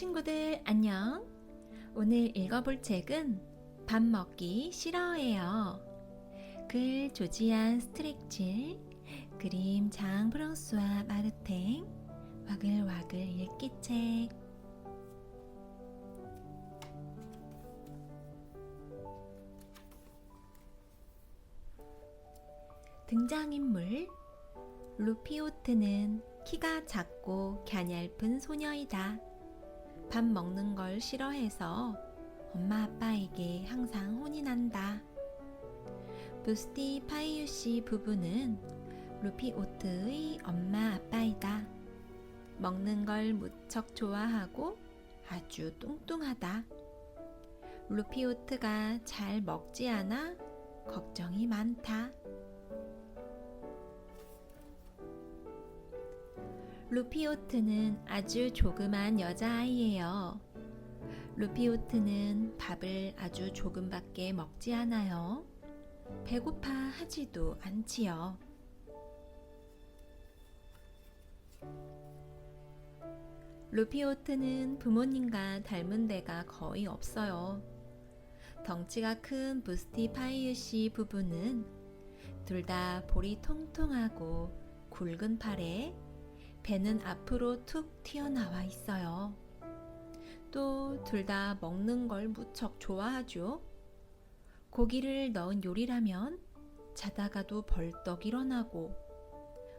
친구들 안녕. 오늘 읽어볼 책은 밥 먹기 싫어해요. 글 조지안 스트렉칠, 그림 장 프랑스와 마르탱, 와글와글 읽기 책. 등장인물 루피오트는 키가 작고 갸냘픈 소녀이다. 밥 먹는 걸 싫어해서 엄마 아빠에게 항상 혼이 난다. 부스티 파이유 씨 부부는 루피 오트의 엄마 아빠이다. 먹는 걸 무척 좋아하고 아주 뚱뚱하다. 루피 오트가 잘 먹지 않아 걱정이 많다. 루피오트는 아주 조그만 여자아이예요. 루피오트는 밥을 아주 조금밖에 먹지 않아요. 배고파 하지도 않지요. 루피오트는 부모님과 닮은 데가 거의 없어요. 덩치가 큰 부스티 파이유 씨 부부는 둘 다 볼이 통통하고 굵은 팔에 배는 앞으로 툭 튀어나와 있어요. 또 둘 다 먹는 걸 무척 좋아하죠. 고기를 넣은 요리라면 자다가도 벌떡 일어나고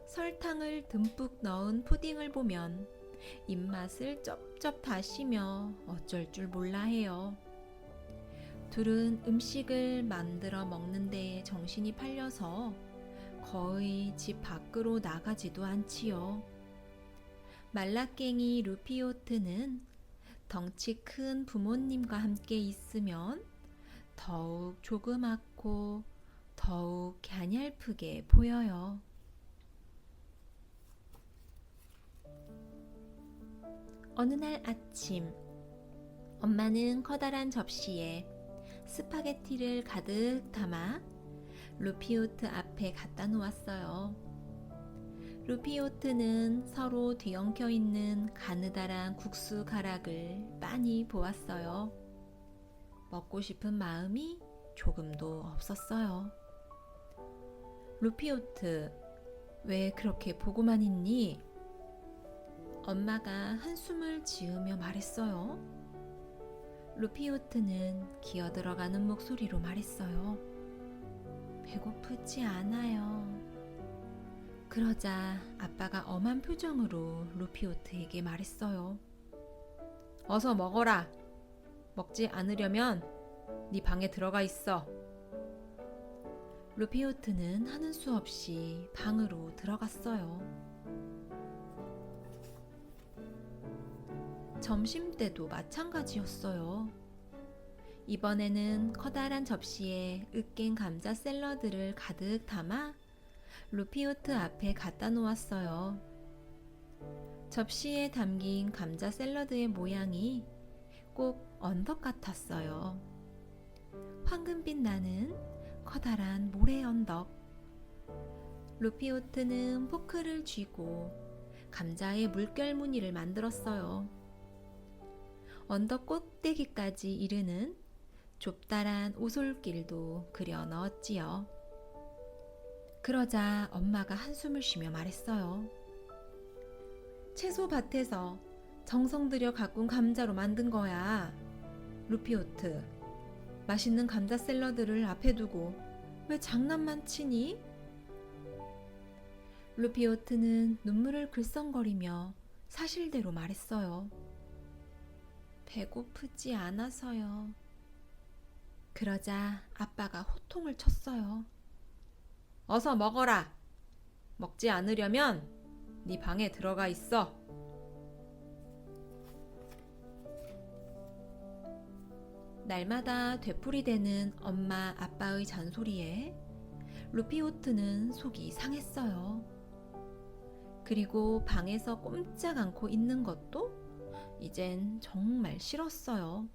설탕을 듬뿍 넣은 푸딩을 보면 입맛을 쩝쩝 다시며 어쩔 줄 몰라 해요. 둘은 음식을 만들어 먹는 데에 정신이 팔려서 거의 집 밖으로 나가지도 않지요. 말라깽이 루피오트는 덩치 큰 부모님과 함께 있으면 더욱 조그맣고 더욱 갸냘프게 보여요. 어느 날 아침, 엄마는 커다란 접시에 스파게티를 가득 담아 루피오트 앞에 갖다 놓았어요. 루피오트는 서로 뒤엉켜 있는 가느다란 국수 가락을 빤히 보았어요. 먹고 싶은 마음이 조금도 없었어요. 루피오트, 왜 그렇게 보고만 있니? 엄마가 한숨을 지으며 말했어요. 루피오트는 기어 들어가는 목소리로 말했어요. 배고프지 않아요. 그러자 아빠가 엄한 표정으로 루피오트에게 말했어요. 어서 먹어라. 먹지 않으려면 네 방에 들어가 있어. 루피오트는 하는 수 없이 방으로 들어갔어요. 점심 때도 마찬가지였어요. 이번에는 커다란 접시에 으깬 감자 샐러드를 가득 담아 루피오트 앞에 갖다 놓았어요. 접시에 담긴 감자 샐러드의 모양이 꼭 언덕 같았어요. 황금빛 나는 커다란 모래 언덕. 루피오트는 포크를 쥐고 감자의 물결 무늬를 만들었어요. 언덕 꼭대기까지 이르는 좁다란 오솔길도 그려 넣었지요. 그러자 엄마가 한숨을 쉬며 말했어요. 채소 밭에서 정성 들여 가꾼 감자로 만든 거야. 루피오트, 맛있는 감자 샐러드를 앞에 두고 왜 장난만 치니? 루피오트는 눈물을 글썽거리며 사실대로 말했어요. 배고프지 않아서요. 그러자 아빠가 호통을 쳤어요. 어서 먹어라. 먹지 않으려면 네 방에 들어가 있어. 날마다 되풀이되는 엄마 아빠의 잔소리에 루피오트는 속이 상했어요. 그리고 방에서 꼼짝 않고 있는 것도 이젠 정말 싫었어요.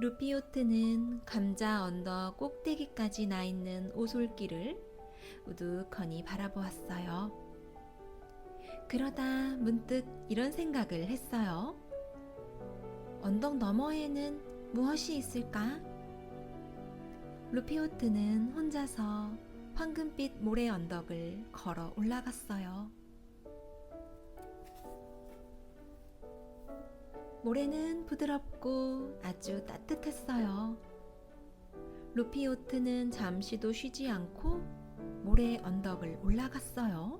루피오트는 감자 언덕 꼭대기까지 나 있는 오솔길을 우두커니 바라보았어요. 그러다 문득 이런 생각을 했어요. 언덕 너머에는 무엇이 있을까? 루피오트는 혼자서 황금빛 모래 언덕을 걸어 올라갔어요. 모래는 부드럽고 아주 따뜻했어요. 루피오트는 잠시도 쉬지 않고 모래 언덕을 올라갔어요.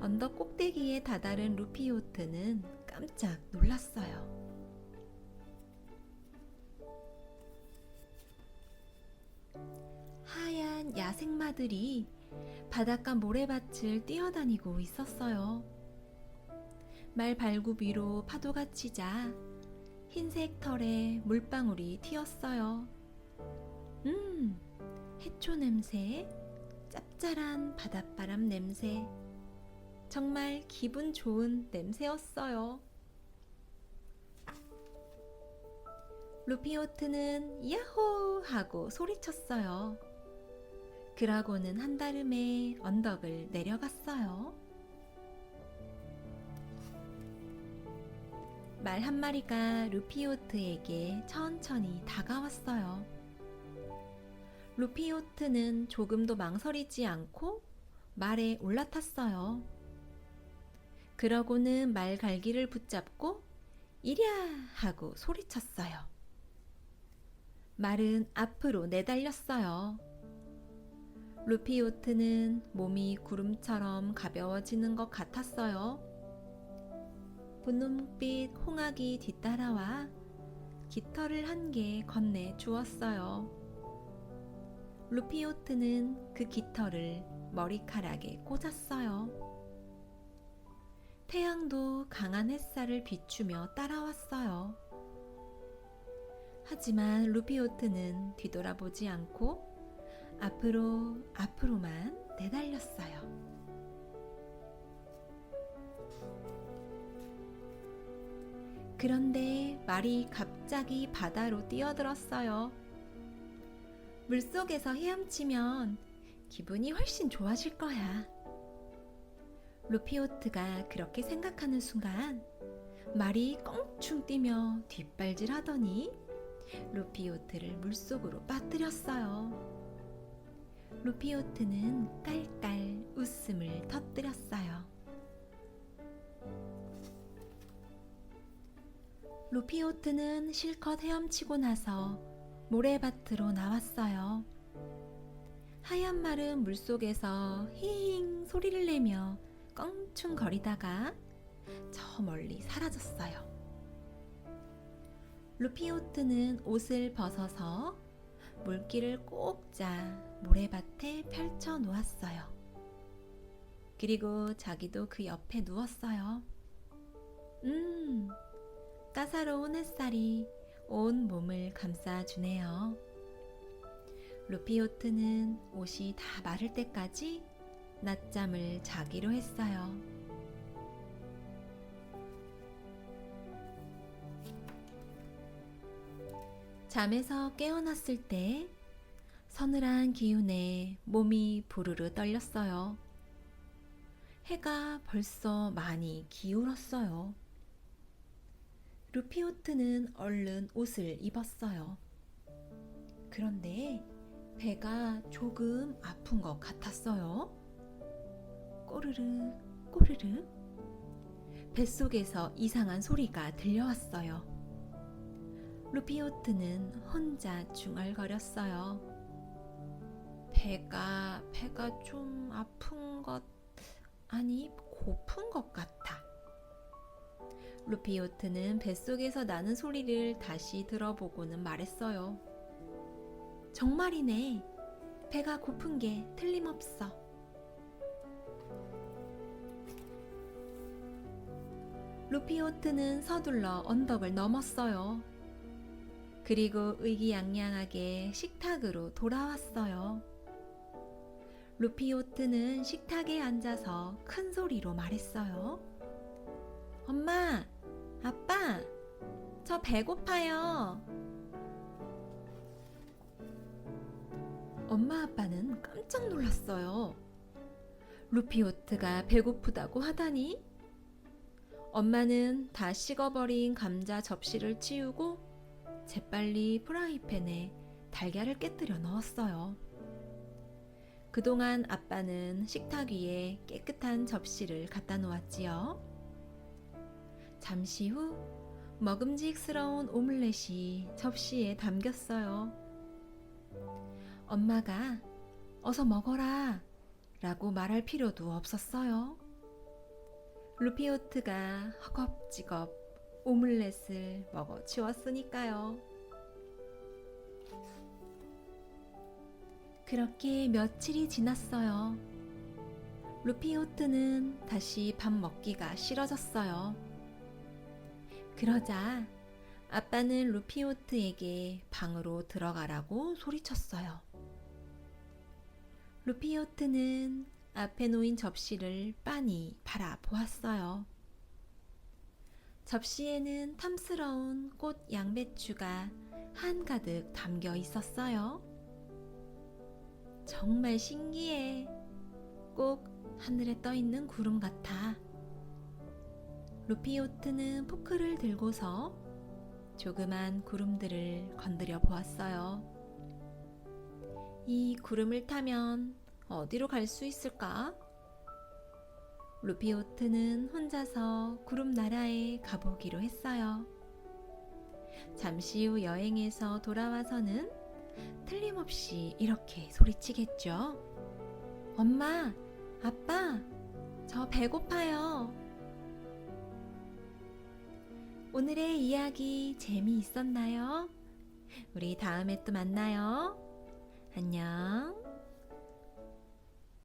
언덕 꼭대기에 다다른 루피오트는 깜짝 놀랐어요. 하얀 야생마들이 바닷가 모래밭을 뛰어다니고 있었어요. 말 발굽 위로 파도가 치자 흰색 털에 물방울이 튀었어요. 음, 해초 냄새, 짭짤한 바닷바람 냄새. 정말 기분 좋은 냄새였어요. 루피오트는 야호 하고 소리쳤어요. 그러고는 한달음에 언덕을 내려갔어요. 말 한 마리가 루피오트에게 천천히 다가왔어요. 루피오트는 조금도 망설이지 않고 말에 올라탔어요. 그러고는 말 갈기를 붙잡고 이랴 하고 소리쳤어요. 말은 앞으로 내달렸어요. 루피오트는 몸이 구름처럼 가벼워지는 것 같았어요. 분홍빛 홍학이 뒤따라와 깃털을 한 개 건네 주었어요. 루피오트는 그 깃털을 머리카락에 꽂았어요. 태양도 강한 햇살을 비추며 따라왔어요. 하지만 루피오트는 뒤돌아보지 않고 앞으로 앞으로만 내달렸어요. 그런데 말이 갑자기 바다로 뛰어들었어요. 물속에서 헤엄치면 기분이 훨씬 좋아질 거야. 루피오트가 그렇게 생각하는 순간 말이 껑충 뛰며 뒷발질 하더니 루피오트를 물속으로 빠뜨렸어요. 루피오트는 깔깔 웃음을 터뜨렸어요. 루피오트는 실컷 헤엄치고 나서 모래밭으로 나왔어요. 하얀 말은 물속에서 힝 소리를 내며 껑충거리다가 저 멀리 사라졌어요. 루피오트는 옷을 벗어서 물기를 꼭 짜 모래밭에 펼쳐 놓았어요. 그리고 자기도 그 옆에 누웠어요. 음, 따사로운 햇살이 온 몸을 감싸주네요. 루피오트는 옷이 다 마를 때까지 낮잠을 자기로 했어요. 잠에서 깨어났을 때 서늘한 기운에 몸이 부르르 떨렸어요. 해가 벌써 많이 기울었어요. 루피오트는 얼른 옷을 입었어요. 그런데 배가 조금 아픈 것 같았어요. 꼬르르, 꼬르르. 뱃속에서 이상한 소리가 들려왔어요. 루피오트는 혼자 중얼거렸어요. 배가, 배가 좀 아픈 것, 아니, 고픈 것 같아. 루피오트는 뱃속에서 나는 소리를 다시 들어보고는 말했어요. 정말이네. 배가 고픈 게 틀림없어. 루피오트는 서둘러 언덕을 넘었어요. 그리고 의기양양하게 식탁으로 돌아왔어요. 루피오트는 식탁에 앉아서 큰 소리로 말했어요. 엄마, 아빠, 저 배고파요. 엄마 아빠는 깜짝 놀랐어요. 루피오트가 배고프다고 하다니 엄마는 다 식어버린 감자 접시를 치우고 재빨리 프라이팬에 달걀을 깨뜨려 넣었어요. 그동안 아빠는 식탁 위에 깨끗한 접시를 갖다 놓았지요. 잠시 후 먹음직스러운 오믈렛이 접시에 담겼어요. 엄마가 어서 먹어라 라고 말할 필요도 없었어요. 루피오트가 허겁지겁 오믈렛을 먹어 치웠으니까요. 그렇게 며칠이 지났어요. 루피오트는 다시 밥 먹기가 싫어졌어요. 그러자 아빠는 루피오트에게 방으로 들어가라고 소리쳤어요. 루피오트는 앞에 놓인 접시를 빤히 바라보았어요. 접시에는 탐스러운 꽃 양배추가 한가득 담겨 있었어요. 정말 신기해. 꼭 하늘에 떠 있는 구름 같아. 루피오트는 포크를 들고서 조그만 구름들을 건드려 보았어요. 이 구름을 타면 어디로 갈 수 있을까? 루피오트는 혼자서 구름 나라에 가보기로 했어요. 잠시 후 여행에서 돌아와서는 틀림없이 이렇게 소리치겠죠. 엄마, 아빠, 저 배고파요. 오늘의 이야기 재미있었나요? 우리 다음에 또 만나요. 안녕.